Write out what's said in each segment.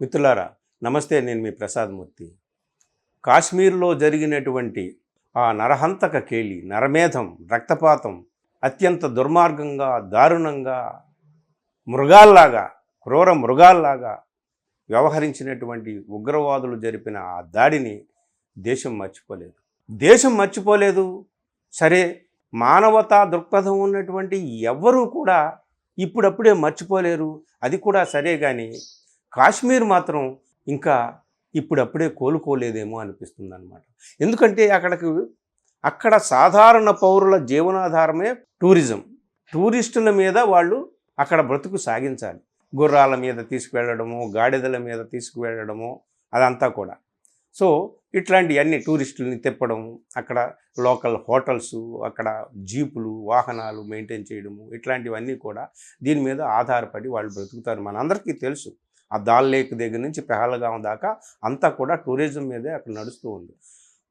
మిత్రులారా నమస్తే నేను మీ ప్రసాదమూర్తి కాశ్మీర్లో జరిగినటువంటి ఆ నరహంతక కేలి నరమేధం రక్తపాతం అత్యంత దుర్మార్గంగా దారుణంగా మృగాల్లాగా క్రూర మృగాల్లాగా వ్యవహరించినటువంటి ఉగ్రవాదులు జరిపిన ఆ దాడిని దేశం మర్చిపోలేదు. దేశం మర్చిపోలేదు. సరే మానవతా దృక్పథం ఉన్నటువంటి ఎవ్వరూ కూడా ఇప్పుడప్పుడే మర్చిపోలేరు. అది కూడా సరే కానీ కాశ్మీర్ మాత్రం ఇంకా ఇప్పుడప్పుడే కోలుకోలేదేమో అనిపిస్తుంది అనమాట ఎందుకంటే అక్కడికి అక్కడ సాధారణ పౌరుల జీవనాధారమే టూరిజం. టూరిస్టుల మీద వాళ్ళు అక్కడ బ్రతుకు సాగించాలి. గుర్రాల మీద తీసుకువెళ్ళడము గాడిదల మీద తీసుకువెళ్ళడము అదంతా కూడా. సో ఇట్లాంటివన్నీ టూరిస్టులని తిప్పడం అక్కడ లోకల్ హోటల్స్ అక్కడ జీపులు వాహనాలు మెయింటైన్ చేయడము ఇట్లాంటివన్నీ కూడా దీని మీద ఆధారపడి వాళ్ళు బ్రతుకుతారు. మనందరికీ తెలుసు. ఆ దాల్ లేక్ దగ్గర నుంచి పెహల్గాం దాకా అంతా కూడా టూరిజం మీదే అక్కడ నడుస్తూ ఉంది.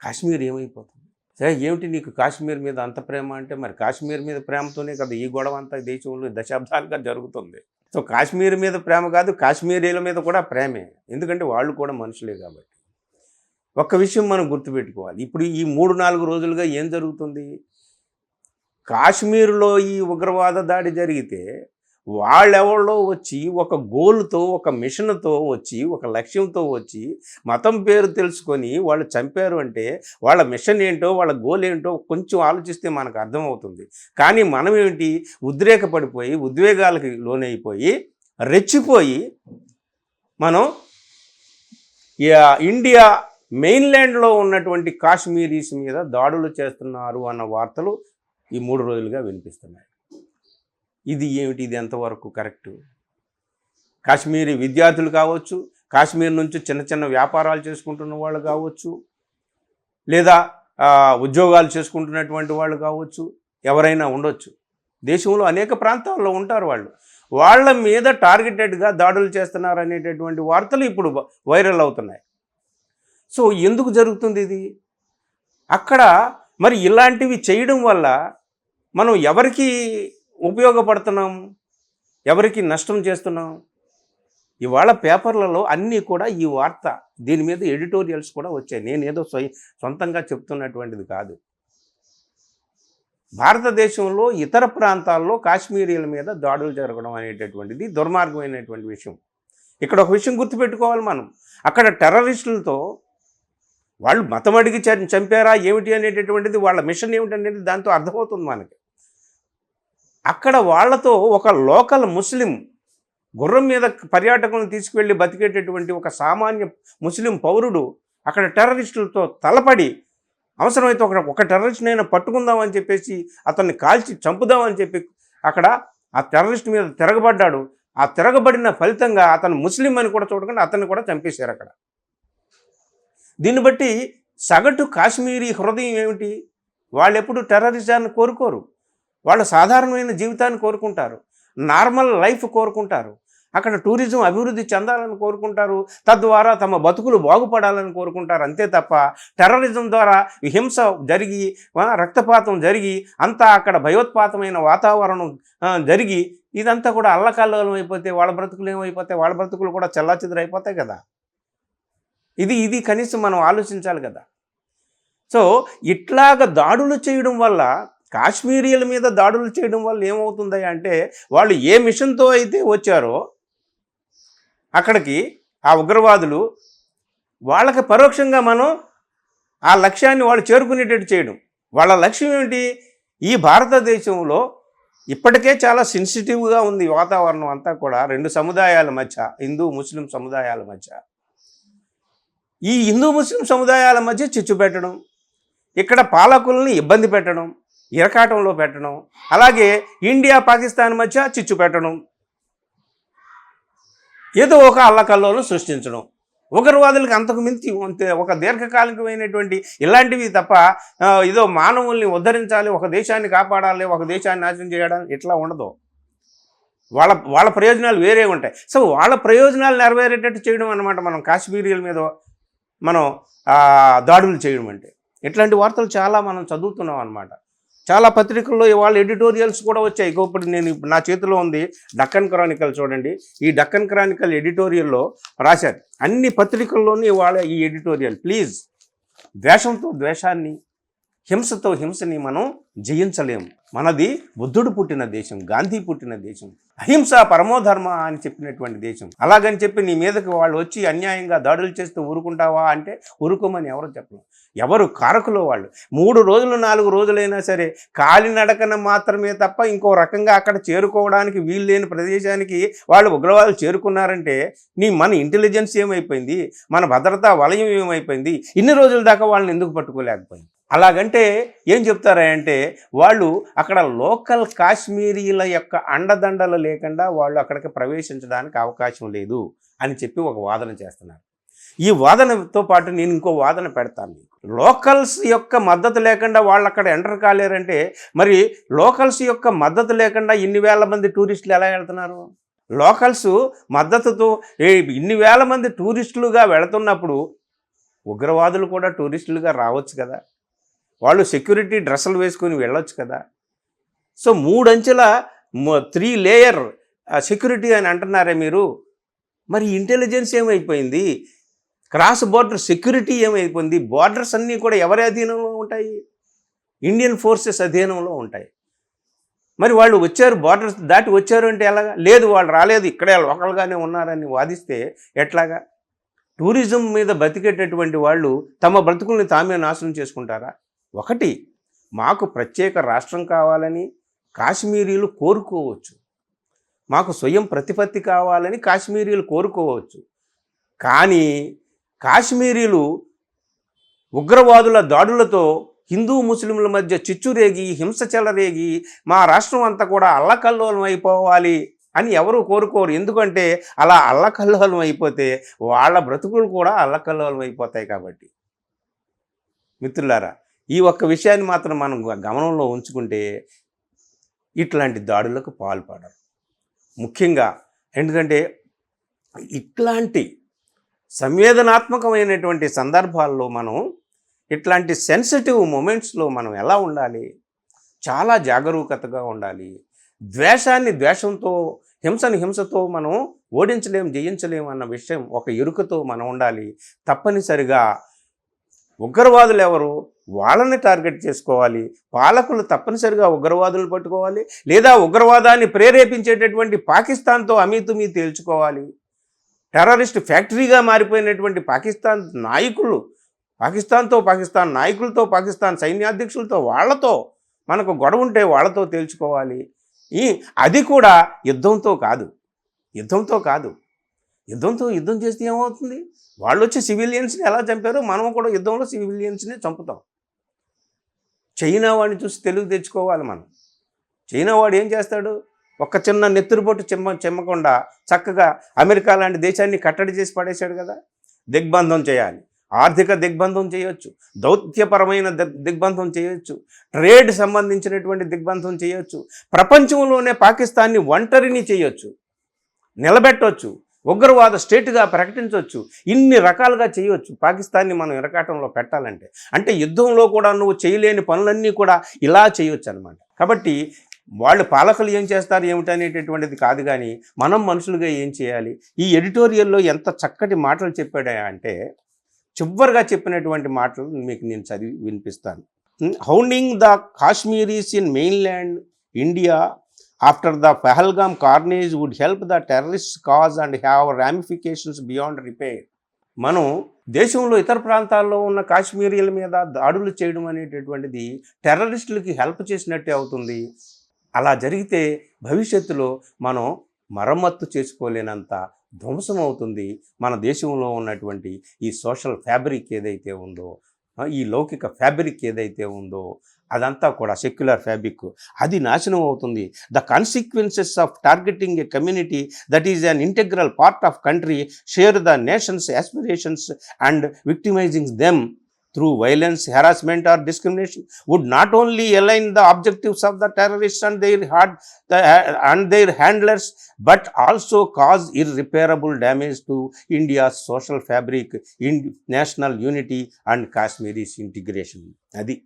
కాశ్మీర్ ఏమైపోతుంది? సరే ఏమిటి నీకు కాశ్మీర్ మీద అంత ప్రేమ అంటే? మరి కాశ్మీర్ మీద ప్రేమతోనే కదా ఈ గొడవ అంతా దేశంలో దశాబ్దాలుగా జరుగుతుంది. సో కాశ్మీర్ మీద ప్రేమ కాదు కాశ్మీరీల మీద కూడా ప్రేమే. ఎందుకంటే వాళ్ళు కూడా మనుషులే కాబట్టి. ఒక్క విషయం మనం గుర్తుపెట్టుకోవాలి. ఇప్పుడు ఈ మూడు నాలుగు రోజులుగా ఏం జరుగుతుంది? కాశ్మీర్లో ఈ ఉగ్రవాద దాడి జరిగితే వాళ్ళెవళ్ళో వచ్చి ఒక గోల్తో ఒక మిషన్తో వచ్చి ఒక లక్ష్యంతో వచ్చి మతం పేరు తెలుసుకొని వాళ్ళు చంపారు అంటే వాళ్ళ మిషన్ ఏంటో వాళ్ళ గోల్ ఏంటో కొంచెం ఆలోచిస్తే మనకు అర్థమవుతుంది. కానీ మనం ఏమిటి? ఉద్రేకపడిపోయి ఉద్వేగాలకి లోనైపోయి రెచ్చిపోయి మనం ఇండియా మెయిన్ల్యాండ్లో ఉన్నటువంటి కాశ్మీరీస్ మీద దాడులు చేస్తున్నారు అన్న వార్తలు ఈ మూడు రోజులుగా వినిపిస్తున్నాయి. ఇది ఏమిటి? ఇది ఎంతవరకు కరెక్ట్? కాశ్మీరీ విద్యార్థులు కావచ్చు కాశ్మీర్ నుంచి చిన్న చిన్న వ్యాపారాలు చేసుకుంటున్న వాళ్ళు కావచ్చు లేదా ఉద్యోగాలు చేసుకుంటున్నటువంటి వాళ్ళు కావచ్చు ఎవరైనా ఉండొచ్చు. దేశంలో అనేక ప్రాంతాల్లో ఉంటారు వాళ్ళు. వాళ్ళ మీద టార్గెటెడ్గా దాడులు చేస్తున్నారు అనేటటువంటి వార్తలు ఇప్పుడు వైరల్ అవుతున్నాయి. సో ఎందుకు జరుగుతుంది ఇది? అక్కడ మరి ఇలాంటివి చేయడం వల్ల మనం ఎవరికి ఉపయోగపడుతున్నాం? ఎవరికి నష్టం చేస్తున్నాం? ఇవాళ పేపర్లలో అన్నీ కూడా ఈ వార్త దీని మీద ఎడిటోరియల్స్ కూడా వచ్చాయి. నేనేదో స్వయం సొంతంగా చెప్తున్నటువంటిది కాదు. భారతదేశంలో ఇతర ప్రాంతాల్లో కాశ్మీరీల మీద దాడులు జరగడం అనేటటువంటిది దుర్మార్గమైనటువంటి విషయం. ఇక్కడ ఒక విషయం గుర్తుపెట్టుకోవాలి మనం. అక్కడ టెర్రరిస్టులతో వాళ్ళు మతం అడిగి చంపారా? ఏమిటి అనేటటువంటిది వాళ్ళ మిషన్ ఏమిటి అనేది దాంతో అర్థమవుతుంది మనకి. అక్కడ వాళ్ళతో ఒక లోకల్ ముస్లిం గుర్రం మీద పర్యాటకులను తీసుకువెళ్ళి బతికేటటువంటి ఒక సామాన్య ముస్లిం పౌరుడు అక్కడ టెర్రరిస్టులతో తలపడి అవసరమైతే ఒక ఒక టెర్రరిస్ట్నైనా పట్టుకుందామని చెప్పేసి అతన్ని కాల్చి చంపుదామని చెప్పి అక్కడ ఆ టెర్రరిస్ట్ మీద తిరగబడ్డాడు. ఆ తిరగబడిన ఫలితంగా అతను ముస్లిం అని కూడా చూడకుండా అతన్ని కూడా చంపేశారు అక్కడ. దీన్ని బట్టి సగటు కాశ్మీరీ హృదయం ఏమిటి? వాళ్ళు ఎప్పుడు టెర్రరిజాన్ని కోరుకోరు. వాళ్ళు సాధారణమైన జీవితాన్ని కోరుకుంటారు. నార్మల్ లైఫ్ కోరుకుంటారు. అక్కడ టూరిజం అభివృద్ధి చెందాలని కోరుకుంటారు. తద్వారా తమ బతుకులు బాగుపడాలని కోరుకుంటారు. అంతే తప్ప టెర్రరిజం ద్వారా హింస జరిగి రక్తపాతం జరిగి అంతా అక్కడ భయోత్పాతమైన వాతావరణం జరిగి ఇదంతా కూడా అల్లకల్లోలం అయిపోతే వాళ్ళ బ్రతుకులు ఏమైపోతాయి? వాళ్ళ బ్రతుకులు కూడా చెల్లాచెదురైపోతాయి కదా. ఇది ఇది కనీసం మనం ఆలోచించాలి కదా. సో ఇట్లాగ దాడులు చేయడం వల్ల కాశ్మీరీల మీద దాడులు చేయడం వల్ల ఏమవుతుంది అంటే వాళ్ళు ఏ మిషన్తో అయితే వచ్చారో అక్కడికి ఆ ఉగ్రవాదులు వాళ్ళకి పరోక్షంగా మనం ఆ లక్ష్యాన్ని వాళ్ళు చేరుకునేటట్టు చేయడం. వాళ్ళ లక్ష్యం ఏమిటి? ఈ భారతదేశంలో ఇప్పటికే చాలా సెన్సిటివ్గా ఉంది వాతావరణం అంతా కూడా రెండు సముదాయాల మధ్య హిందూ ముస్లిం సముదాయాల మధ్య. ఈ హిందూ ముస్లిం సముదాయాల మధ్య చిచ్చు పెట్టడం ఇక్కడ పాలకుల్ని ఇబ్బంది పెట్టడం ఇరకాటంలో పెట్టడం అలాగే ఇండియా పాకిస్తాన్ మధ్య చిచ్చు పెట్టడం ఏదో ఒక అల్లకల్లోను సృష్టించడం. ఉగ్రవాదులకు అంతకు మించి ఒక దీర్ఘకాలికమైనటువంటి ఇలాంటివి తప్ప ఏదో మానవుల్ని ఉద్ధరించాలి ఒక దేశాన్ని కాపాడాలి ఒక దేశాన్ని నాశనం చేయడం ఇట్లా ఉండదు. వాళ్ళ వాళ్ళ ప్రయోజనాలు వేరే ఉంటాయి. సో వాళ్ళ ప్రయోజనాలు నెరవేరేటట్టు చేయడం అనమాట మనం కాశ్మీరీల మీద మనం దాడులు చేయడం అంటే. ఇట్లాంటి వార్తలు చాలా మనం చదువుతున్నాం అనమాట చాలా పత్రికల్లో ఇవాళ ఎడిటోరియల్స్ కూడా వచ్చాయి. ఇప్పుడు నేను నా చేతిలో ఉంది డక్కన్ క్రానికల్ చూడండి. ఈ డక్కన్ క్రానికల్ ఎడిటోరియల్లో రాశారు. అన్ని పత్రికల్లోనూ ఇవాళ ఈ ఎడిటోరియల్. ప్లీజ్ ద్వేషంతో ద్వేషాన్ని హింసతో హింసని మనం జయించలేము. మనది బుద్ధుడు పుట్టిన దేశం గాంధీ పుట్టిన దేశం అహింస పరమోధర్మ అని చెప్పినటువంటి దేశం. అలాగని చెప్పి నీ మీదకి వాళ్ళు వచ్చి అన్యాయంగా దాడులు చేస్తూ ఊరుకుంటావా అంటే ఊరుకోమని ఎవరు చెప్పలేం ఎవరు కారకులు వాళ్ళు. మూడు రోజులు నాలుగు రోజులైనా సరే కాలినడకన మాత్రమే తప్ప ఇంకో రకంగా అక్కడ చేరుకోవడానికి వీలు లేని ప్రదేశానికి వాళ్ళు ఉగ్రవాదులు చేరుకున్నారంటే నీ మన ఇంటెలిజెన్స్ ఏమైపోయింది? మన భద్రతా వలయం ఏమైపోయింది? ఇన్ని రోజుల దాకా వాళ్ళని ఎందుకు పట్టుకోలేకపోయింది అలాగంటే ఏం చెప్తారంటే వాళ్ళు అక్కడ లోకల్ కాశ్మీరీల యొక్క అండదండలు లేకుండా వాళ్ళు అక్కడికి ప్రవేశించడానికి అవకాశం లేదు అని చెప్పి ఒక వాదన చేస్తున్నారు. ఈ వాదనతో పాటు నేను ఇంకో వాదన పెడతాను. మీకు లోకల్స్ యొక్క మద్దతు లేకుండా వాళ్ళు అక్కడ ఎంటర్ కాలేరంటే మరి లోకల్స్ యొక్క మద్దతు లేకుండా ఇన్ని వేల మంది టూరిస్టులు ఎలా వెళ్తున్నారు? లోకల్స్ మద్దతుతో ఇన్ని వేల మంది టూరిస్టులుగా వెళుతున్నప్పుడు ఉగ్రవాదులు కూడా టూరిస్టులుగా రావచ్చు కదా? వాళ్ళు సెక్యూరిటీ డ్రెస్సులు వేసుకొని వెళ్ళొచ్చు కదా. సో మూడంచెల త్రీ లేయర్ సెక్యూరిటీ అని అంటున్నారే మీరు. మరి ఇంటెలిజెన్స్ ఏమైపోయింది? క్రాస్ బార్డర్ సెక్యూరిటీ ఏమైపోయింది? బార్డర్స్ అన్నీ కూడా ఎవరి అధీనంలో ఉంటాయి? ఇండియన్ ఫోర్సెస్ అధీనంలో ఉంటాయి. మరి వాళ్ళు వచ్చారు బార్డర్స్ దాటి వచ్చారు అంటే ఎలాగా? లేదు వాళ్ళు రాలేదు ఇక్కడే లోకల్గానే ఉన్నారని వాదిస్తే ఎట్లాగా? టూరిజం మీద బతికేటటువంటి వాళ్ళు తమ బ్రతుకుల్ని తామే నాశనం చేసుకుంటారా? ఒకటి మాకు ప్రత్యేక రాష్ట్రం కావాలని కాశ్మీరీలు కోరుకోవచ్చు. మాకు స్వయం ప్రతిపత్తి కావాలని కాశ్మీరీలు కోరుకోవచ్చు. కానీ కాశ్మీరీలు ఉగ్రవాదుల దాడులతో హిందూ ముస్లింల మధ్య చిచ్చురేగి హింస చెలరేగి మా రాష్ట్రం అంతా కూడా అల్లకల్లోలం అయిపోవాలి అని ఎవరు కోరుకోరు. ఎందుకంటే అలా అల్లకల్లోలం అయిపోతే వాళ్ళ బ్రతుకులు కూడా అల్లకల్లోలం అయిపోతాయి కాబట్టి. మిత్రులారా ఈ ఒక్క విషయాన్ని మాత్రం మనం గమనంలో ఉంచుకుంటే ఇట్లాంటి దాడులకు పాల్పడరు. ముఖ్యంగా ఎందుకంటే ఇట్లాంటి సంవేదనాత్మకమైనటువంటి సందర్భాల్లో మనం ఇట్లాంటి సెన్సిటివ్ మూమెంట్స్లో మనం ఎలా ఉండాలి? చాలా జాగరూకతగా ఉండాలి. ద్వేషాన్ని ద్వేషంతో హింసని హింసతో మనం ఓడించలేం జయించలేం అన్న విషయం ఒక ఎరుకతో మనం ఉండాలి. తప్పనిసరిగా ఉగ్రవాదులు ఎవరు వాళ్ళని టార్గెట్ చేసుకోవాలి. పాలకులు తప్పనిసరిగా ఉగ్రవాదులు పట్టుకోవాలి. లేదా ఉగ్రవాదాన్ని ప్రేరేపించేటటువంటి పాకిస్తాన్తో అమీతుమీ తేల్చుకోవాలి. టెర్రరిస్ట్ ఫ్యాక్టరీగా మారిపోయినటువంటి పాకిస్తాన్ నాయకులు పాకిస్తాన్తో పాకిస్తాన్ నాయకులతో పాకిస్తాన్ సైన్యాధ్యక్షులతో వాళ్ళతో మనకు గొడవ ఉంటే వాళ్ళతో తేల్చుకోవాలి. ఈ అది కూడా యుద్ధంతో కాదు. యుద్ధంతో కాదు. యుద్ధంతో యుద్ధం చేస్తే ఏమవుతుంది? వాళ్ళు వచ్చి సివిలియన్స్ని ఎలా చంపారో మనం కూడా యుద్ధంలో సివిలియన్స్ని చంపుతాం. చైనా వాడిని చూసి తెలుగు తెచ్చుకోవాలి మనం. చైనా వాడు ఏం చేస్తాడు? ఒక చిన్న నెత్తురుబొట్టు చెమ్మ చెమ్మకుండా చక్కగా అమెరికా లాంటి దేశాన్ని కట్టడి చేసి పడేశాడు కదా? దిగ్బంధం చేయాలి. ఆర్థిక దిగ్బంధం చేయొచ్చు. దౌత్యపరమైన దిగ్బంధం చేయొచ్చు. ట్రేడ్ సంబంధించినటువంటి దిగ్బంధం చేయొచ్చు. ప్రపంచంలోనే పాకిస్తాన్ని ఒంటరిని చేయొచ్చు. నిలబెట్టవచ్చు ఉగ్రవాద స్టేట్గా ప్రకటించవచ్చు. ఇన్ని రకాలుగా చేయవచ్చు. పాకిస్తాన్ని మనం ఇరకాటంలో పెట్టాలంటే. అంటే యుద్ధంలో కూడా నువ్వు చేయలేని పనులన్నీ కూడా ఇలా చేయొచ్చు అనమాట కాబట్టి వాళ్ళు పాలకులు ఏం చేస్తారు ఏమిటనేటటువంటిది కాదు కానీ మనం మనుషులుగా ఏం చేయాలి? ఈ ఎడిటోరియల్లో ఎంత చక్కటి మాటలు చెప్పాడా అంటే చివరిగా చెప్పినటువంటి మాటలు మీకు నేను చదివి వినిపిస్తాను. Hounding the Kashmiris in mainland India after the Pahalgam carnage would help the terrorist cause and have ramifications beyond repair మనం దేశంలో ఇతర ప్రాంతాల్లో ఉన్న కాశ్మీరీల మీద దాడులు చేయడం అనేటటువంటిది టెర్రరిస్టులకి హెల్ప్ చేసినట్టే అవుతుంది. అలా జరిగితే భవిష్యత్తులో మనం మరమ్మత్తు చేసుకోలేనంత ధ్వంసం అవుతుంది మన దేశంలో ఉన్నటువంటి ఈ సోషల్ ఫ్యాబ్రిక్ ఏదైతే ఉందో. ఈ లౌకిక ఫ్యాబ్రిక్ ఏదైతే ఉందో అదంతా కూడా సెక్యులర్ ఫ్యాబ్రిక్. అది నాశనం అవుతుంది. The consequences of targeting a community that is an integral part of country share the nation's aspirations and victimising them. Through violence, harassment, or discrimination would not only align the objectives of the terrorists and their hard, the, and their handlers, but also cause irreparable damage to India's social fabric, in national unity, and Kashmiri's integration. అది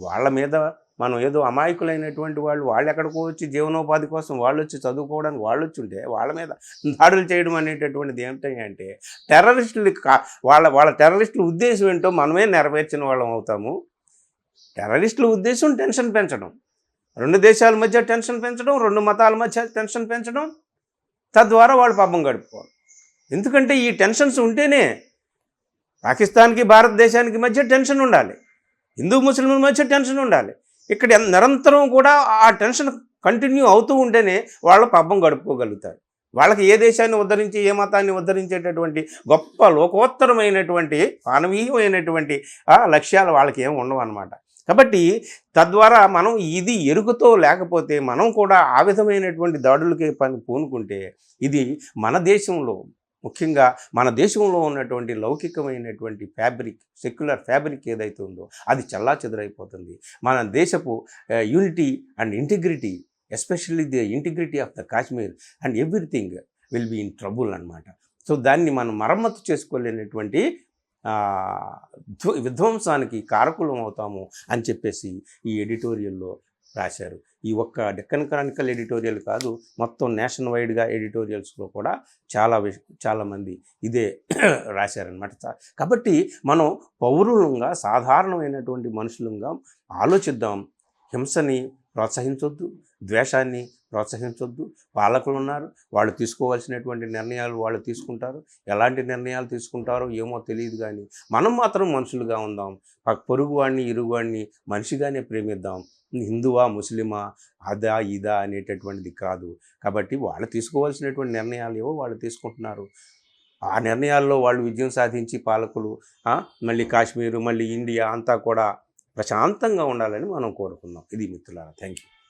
వాళ్ళ మీద మనం ఏదో అమాయకులైనటువంటి వాళ్ళు వాళ్ళు ఎక్కడికో వచ్చి జీవనోపాధి కోసం వాళ్ళు వచ్చి చదువుకోవడానికి వాళ్ళు వచ్చి ఉంటే వాళ్ళ మీద దాడులు చేయడం అనేటటువంటిది ఏమిటంటే టెర్రరిస్టులు వాళ్ళ వాళ్ళ టెర్రరిస్టుల ఉద్దేశం ఏంటో మనమే నెరవేర్చిన వాళ్ళం అవుతాము. టెర్రరిస్టుల ఉద్దేశం టెన్షన్ పెంచడం. రెండు దేశాల మధ్య టెన్షన్ పెంచడం రెండు మతాల మధ్య టెన్షన్ పెంచడం తద్వారా వాళ్ళు పాపం గడుపుకోవాలి. ఎందుకంటే ఈ టెన్షన్స్ ఉంటేనే పాకిస్తాన్కి భారతదేశానికి మధ్య టెన్షన్ ఉండాలి. హిందూ ముస్లింల మధ్య టెన్షన్ ఉండాలి. ఇక్కడ నిరంతరం కూడా ఆ టెన్షన్ కంటిన్యూ అవుతూ ఉంటేనే వాళ్ళు పాపం గడుపుకోగలుగుతారు. వాళ్ళకి ఏ దేశాన్ని ఉద్ధరించి ఏ మతాన్ని ఉద్ధరించేటటువంటి గొప్ప లోకోత్తరమైనటువంటి మానవీయమైనటువంటి ఆ లక్ష్యాలు వాళ్ళకి ఏమి ఉండవు అనమాట కాబట్టి తద్వారా మనం ఇది ఎరుకుతో లేకపోతే మనం కూడా ఆ విధమైనటువంటి దాడులకి పని పూనుకుంటే ఇది మన దేశంలో ముఖ్యంగా మన దేశంలో ఉన్నటువంటి లౌకికమైనటువంటి ఫ్యాబ్రిక్ సెక్యులర్ ఫ్యాబ్రిక్ ఏదైతే ఉందో అది చల్లా చెదరైపోతుంది. మన దేశపు unity and integrity especially the integrity of the Kashmir and everything will be in trouble అనమాట సో దాన్ని మనం మరమ్మతు చేసుకోలేనటువంటి విధ్వంసానికి కారకులం అవుతాము అని చెప్పేసి ఈ ఎడిటోరియల్లో రాశారు. ఈ ఒక్క డెక్కన్ క్రానికల్ ఎడిటోరియల్ కాదు మొత్తం నేషన్ వైడ్గా ఎడిటోరియల్స్లో కూడా చాలా విష చాలామంది ఇదే రాశారనమాట కాబట్టి మనం పౌరులంగా సాధారణమైనటువంటి మనుషులంగా ఆలోచిద్దాం. హింసని ప్రోత్సహించొద్దు ద్వేషాన్ని ప్రోత్సహించొద్దు. పాలకులు ఉన్నారు. వాళ్ళు తీసుకోవాల్సినటువంటి నిర్ణయాలు వాళ్ళు తీసుకుంటారు. ఎలాంటి నిర్ణయాలు తీసుకుంటారో ఏమో తెలియదు కానీ మనం మాత్రం మనుషులుగా ఉందాం. పొరుగువాడిని ఇరుగువాడిని మనిషిగానే ప్రేమిద్దాం. హిందువా ముస్లిమా అదా ఇదా అనేటటువంటిది కాదు. కాబట్టి వాళ్ళు తీసుకోవాల్సినటువంటి నిర్ణయాలు ఏవో వాళ్ళు తీసుకుంటున్నారు. ఆ నిర్ణయాల్లో వాళ్ళు విజయం సాధించి పాలకులు మళ్ళీ కాశ్మీరు మళ్ళీ ఇండియా అంతా కూడా ప్రశాంతంగా ఉండాలని మనం కోరుకుందాం. ఇది మిత్రులారా థ్యాంక్ యూ